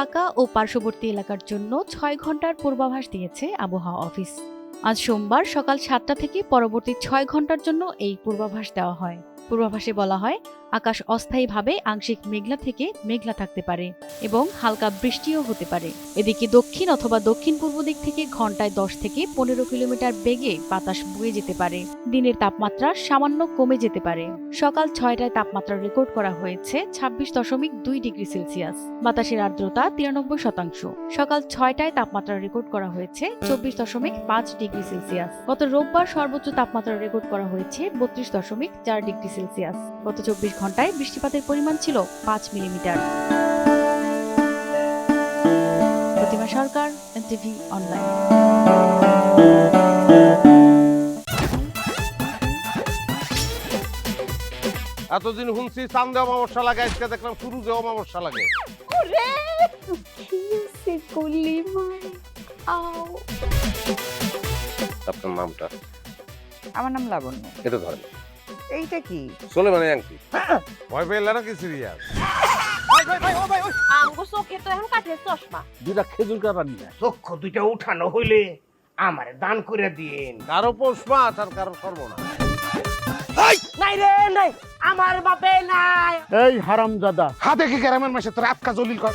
ঢাকা ও পার্শ্ববর্তী এলাকার জন্য ছয় ঘণ্টার পূর্বাভাস দিয়েছে আবহাওয়া অফিস। আজ সোমবার সকাল সাতটা থেকে পরবর্তী ছয় ঘণ্টার জন্য এই পূর্বাভাস দেওয়া হয়। পূর্বাভাসে বলা হয়, আকাশ অস্থায়ীভাবে আংশিক মেঘলা থেকে মেঘলা থাকতে পারে এবং হালকা বৃষ্টিও হতে পারে। এদিকে দক্ষিণ অথবা দক্ষিণ পূর্ব দিক থেকে ঘন্টায় দশ থেকে পনেরো কিলোমিটার বেগে বাতাস বয়ে যেতে পারে। দিনের তাপমাত্রা সামান্য কমে যেতে পারে। সকাল ছয়টায় তাপমাত্রা রেকর্ড করা হয়েছে ছাব্বিশ দশমিক দুই ডিগ্রি সেলসিয়াস। বাতাসের আর্দ্রতা তিরানব্বই শতাংশ। সকাল ছয়টায় তাপমাত্রা রেকর্ড করা হয়েছে চব্বিশ দশমিক পাঁচ ডিগ্রি সেলসিয়াস। গত রোববার সর্বোচ্চ তাপমাত্রা রেকর্ড করা হয়েছে বত্রিশ দশমিক চার ডিগ্রি সেলসিয়াস গত চব্বিশ ঘন্টায় বৃষ্টিপাতের পরিমাণ ছিল পাঁচ millimetre. Pratima Sarkar NTV online. এতদিন শুনছি চান্দে অমাবস্যা লাগে আজকে দেখলাম সূর্যে অমাবস্যা লাগে। আপনার নামটা? আমার নাম লাবণ্য। এটা ধরেন। এইটা কি? চলে মানে আংটি ভয় পেলে নাকি সিরিয়াস? আমগো চোখে তো এখন কাঠের চশমা। দুটা খেজুর কাটা নিয়ে আয়। চক্ষু দুইটা উঠানো হইলে আমারে দান করে দিন কারও পৌষ মাস আর কারও সর্বনাশ। নাই রে নাই। আমার বাপে নাই। এই হারাম দাদা হাতে কি গ্রামের মাসে তোর আটকা জলিল কর?